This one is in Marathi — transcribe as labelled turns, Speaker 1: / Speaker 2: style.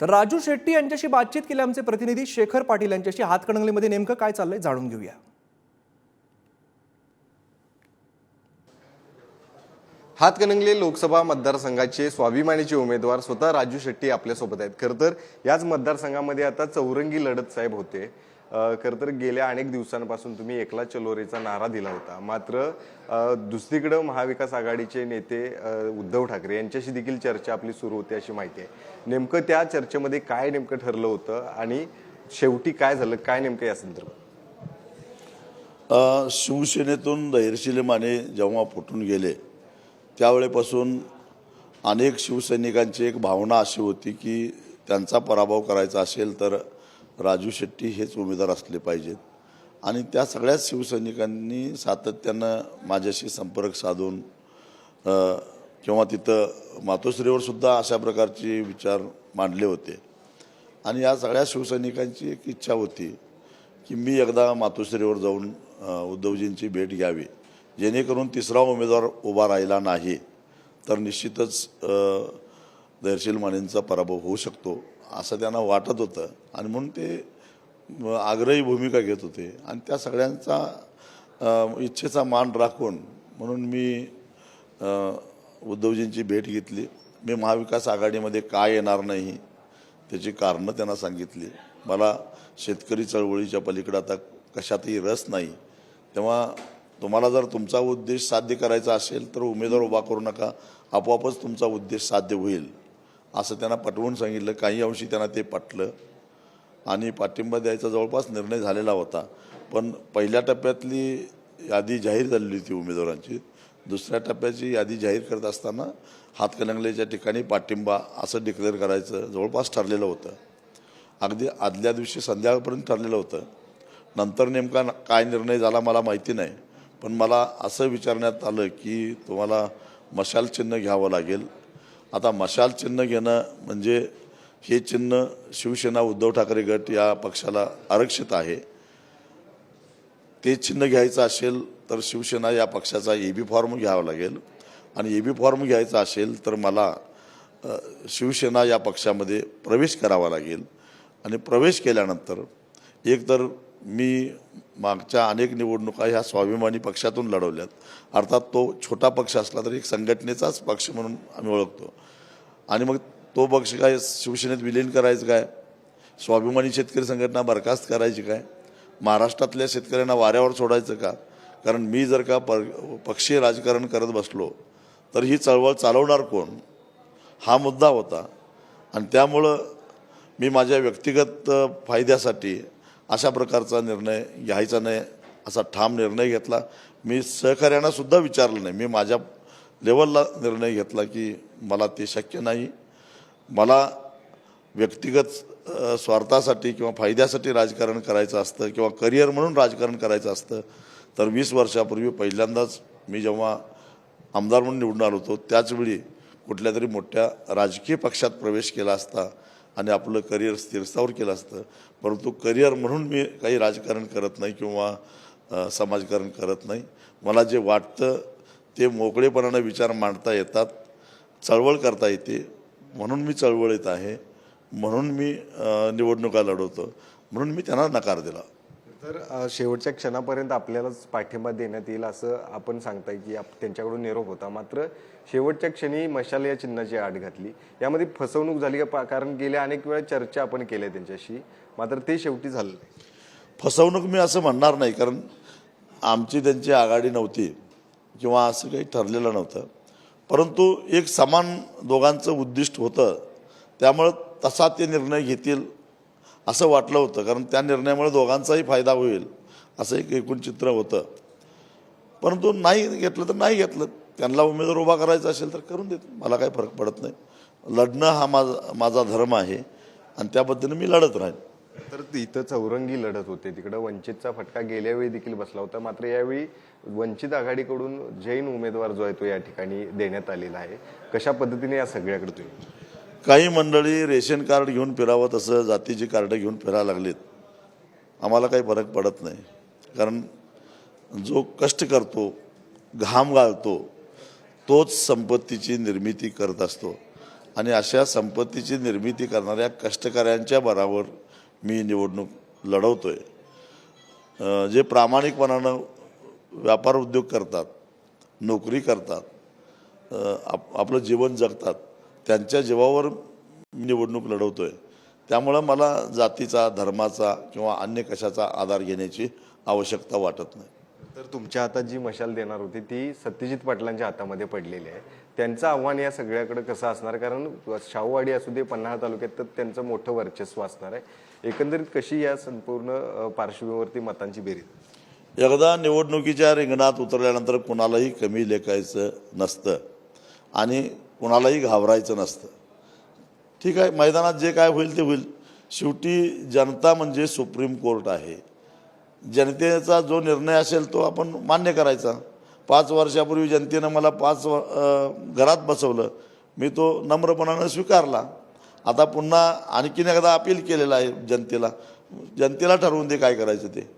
Speaker 1: तर राजू शेट्टी यांच्याशी बातचीत केली आमचे प्रतिनिधी शेखर पाटील यांच्याशी. हातकणंगलीमध्ये नेमकं काय चाललंय जाणून घेऊया.
Speaker 2: हातकणंगले लोकसभा मतदारसंघाचे स्वाभिमानीचे उमेदवार स्वतः राजू शेट्टी आपल्यासोबत आहेत. खरं तर याच मतदारसंघामध्ये आता चौरंगी लढत साहेब होते. खरं तर गेल्या अनेक दिवसांपासून तुम्ही एकला चलोरेचा नारा दिला होता. मात्र दुसरीकडं महाविकास आघाडीचे नेते उद्धव ठाकरे यांच्याशी देखील चर्चा आपली सुरू होते अशी माहिती आहे. नेमकं त्या चर्चेमध्ये काय नेमकं ठरलं होतं आणि शेवटी काय झालं काय नेमकं या संदर्भात?
Speaker 3: शिवसेनेतून धैर्यशील माने जेव्हा फुटून गेले त्यावेळेपासून अनेक शिवसैनिकांची एक भावना अशी होती की त्यांचा पराभव करायचा असेल तर राजू शेट्टी हेच उमेदवार असले पाहिजेत. आणि त्या सगळ्याच शिवसैनिकांनी सातत्यानं माझ्याशी संपर्क साधून किंवा तिथं मातोश्रीवर सुद्धा अशा प्रकारचे विचार मांडले होते. आणि या सगळ्या शिवसैनिकांची एक इच्छा होती की मी एकदा मातोश्रीवर जाऊन उद्धवजींची भेट घ्यावी. जेणेकरून तिसरा उमेदवार उभा राहिला नाही तर निश्चितच अ, मानेंचा पराभव होऊ शकतो. असं त्यांना वाटत होतं. आणि म्हणून ते आग्रही भूमिका घेत होते. आणि त्या सगळ्यांचा इच्छेचा मान राखून म्हणून मी उद्धवजींची भेट घेतली. मी महाविकास आघाडीमध्ये काय येणार नाही त्याची कारणं त्यांना सांगितली. मला शेतकरी चळवळीच्या पलीकडे आता कशातही रस नाही. तेव्हा तुम्हाला जर तुमचा उद्देश साध्य करायचा असेल तर उमेदवार उभा करू नका. आपोआपच तुमचा उद्देश साध्य होईल. असं त्यांना पटवून सांगितलं. काही अंशी त्यांना ते पटलं. आणि पाठिंबा द्यायचा जवळपास निर्णय झालेला होता. पण पहिल्या टप्प्यातली यादी जाहीर झालेली होती उमेदवारांची. दुसऱ्या टप्प्याची यादी जाहीर करत असताना हातकणंगलेच्या ठिकाणी पाठिंबा असं डिक्लेअर करायचं जवळपास ठरलेलं होतं. अगदी आदल्या दिवशी संध्याकाळपर्यंत ठरलेलं होतं. नंतर नेमका काय निर्णय झाला मला माहिती नाही. पण मला असं विचारण्यात आलं की तुम्हाला मशाल चिन्ह घ्यावं लागेल. आता मशाल चिन्ह घेणं म्हणजे हे चिन्ह शिवसेना उद्धव ठाकरे गट या पक्षाला आरक्षित आहे. ते चिन्ह घ्यायचं असेल तर शिवसेना या पक्षाचा ए बी फॉर्म घ्यावा लागेल. आणि ए बी फॉर्म घ्यायचा असेल तर मला शिवसेना या पक्षामध्ये प्रवेश करावा लागेल. आणि प्रवेश केल्यानंतर एक तर मी मागच्या अनेक निवडणुका ह्या स्वाभिमानी पक्षातून लढवल्यात. अर्थात तो छोटा पक्ष असला तरी एक संघटनेचाच पक्ष म्हणून आम्ही ओळखतो. आणि मग तो पक्ष काय शिवसेनेत विलीन करायचं काय? स्वाभिमानी शेतकरी संघटना बरखास्त करायची काय? महाराष्ट्रातल्या शेतकऱ्यांना वाऱ्यावर सोडायचं का? कारण मी जर का पर पक्षीय राजकारण करत बसलो तर ही चळवळ चालवणार कोण? हा मुद्दा होता. आणि त्यामुळं मी माझ्या व्यक्तिगत फायद्यासाठी अशा प्रकारचा निर्णय घ्यायचा नाही असा ठाम निर्णय घेतला. मी सहकाऱ्यांनासुद्धा विचारलं नाही. मी माझ्या लेवलला निर्णय घेतला की मला ते शक्य नाही. मला व्यक्तिगत स्वार्थासाठी किंवा फायद्यासाठी राजकारण करायचं असतं किंवा करिअर म्हणून राजकारण करायचं असतं तर वीस वर्षापूर्वी पहिल्यांदाच मी जेव्हा आमदार म्हणून निवडून आलो होतो त्याचवेळी कुठल्या तरी मोठ्या राजकीय पक्षात प्रवेश केला असता आणि आपलं करिअर स्थिरस्थावर केलं असतं. परंतु करिअर म्हणून मी काही राजकारण करत नाही किंवा समाजकारण करत नाही. मला जे वाटतं ते मोकळेपणानं विचार मांडता येतात चळवळ करता येते. म्हणून मी चळवळीत आहे. म्हणून मी निवडणुका लढवतो. म्हणून मी त्यांना नकार दिला.
Speaker 2: तर शेवटच्या क्षणापर्यंत आपल्यालाच पाठिंबा देण्यात येईल असं आपण सांगताय की आप- त्यांच्याकडून निरोप होता. मात्र शेवटच्या क्षणी मशाल या चिन्हाची आड घातली. यामध्ये फसवणूक झाली का? पा- कारण गेल्या अनेक वेळा चर्चा आपण केल्या त्यांच्याशी. मात्र ते शेवटी झालं नाही.
Speaker 3: फसवणूक मी असं म्हणणार नाही कारण आमची त्यांची आघाडी नव्हती किंवा असं काही ठरलेलं नव्हतं. परंतु एक समान दोघांचं उद्दिष्ट होतं. त्यामुळं तसा ते निर्णय घेतील असं वाटलं होतं कारण त्या निर्णयामुळे दोघांचाही फायदा होईल असं एक एकूण चित्र होतं. परंतु नाही घेतलं तर नाही घेतलं. त्यांना उमेदवार उभा करायचा असेल तर करून देत मला काही फरक पडत नाही. लढणं हा माझा माझा धर्म आहे आणि त्या पद्धतीने मी लढत राहीन.
Speaker 2: तर इथं चौरंगी लढत होते. तिकडं वंचितचा फटका गेल्या वेळी देखील बसला होता. मात्र यावेळी वंचित आघाडीकडून जैन उमेदवार जो आहे तो या ठिकाणी देण्यात आलेला आहे. कशा पद्धतीने या सगळ्याकडे तुम्ही
Speaker 3: काही मंडळी रेशन कार्ड घेऊन फिरावं तसं जातीची कार्ड घेऊन फिरायला लागलीत. आम्हाला काही फरक पडत नाही. कारण जो कष्ट करतो घाम गाळतो तोच संपत्तीची निर्मिती करत असतो. आणि अशा संपत्तीची निर्मिती करणाऱ्या कष्टकऱ्यांच्या बरावर मी निवडणूक लढवतो आहे जे प्रामाणिकपणानं व्यापार उद्योग करतात नोकरी करतात आप आपलं जीवन जगतात त्यांच्या जीवावर मी निवडणूक लढवतोय. त्यामुळं मला जातीचा धर्माचा किंवा अन्य कशाचा आधार घेण्याची आवश्यकता वाटत नाही.
Speaker 2: तर तुमच्या हातात जी मशाल देणार होती ती सत्यजित पाटलांच्या हातामध्ये पडलेली आहे. त्यांचं आव्हान या सगळ्याकडे कसं असणार? कारण शाहूवाडी असू दे पन्हाळा तालुक्यात तर त्यांचं मोठं वर्चस्व असणार आहे. एकंदरीत कशी या संपूर्ण पार्श्वभूमीवरती मतांची बेरीज?
Speaker 3: एकदा निवडणुकीच्या रिंगणात उतरल्यानंतर कुणालाही कमी लेखायचं नसतं. आणि कुणालाही घाबरायचं नसतं. ठीक आहे मैदानात जे काय होईल ते होईल. शेवटी जनता म्हणजे सुप्रीम कोर्ट आहे. जनतेचा जो निर्णय असेल तो आपण मान्य करायचा. पाच वर्षापूर्वी जनतेनं मला पाच व- घरात बसवलं. मी तो नम्रपणानं स्वीकारला. आता पुन्हा आणखीन एकदा अपील केलेला आहे जनतेला. जनतेला ठरवून दे काय करायचं ते.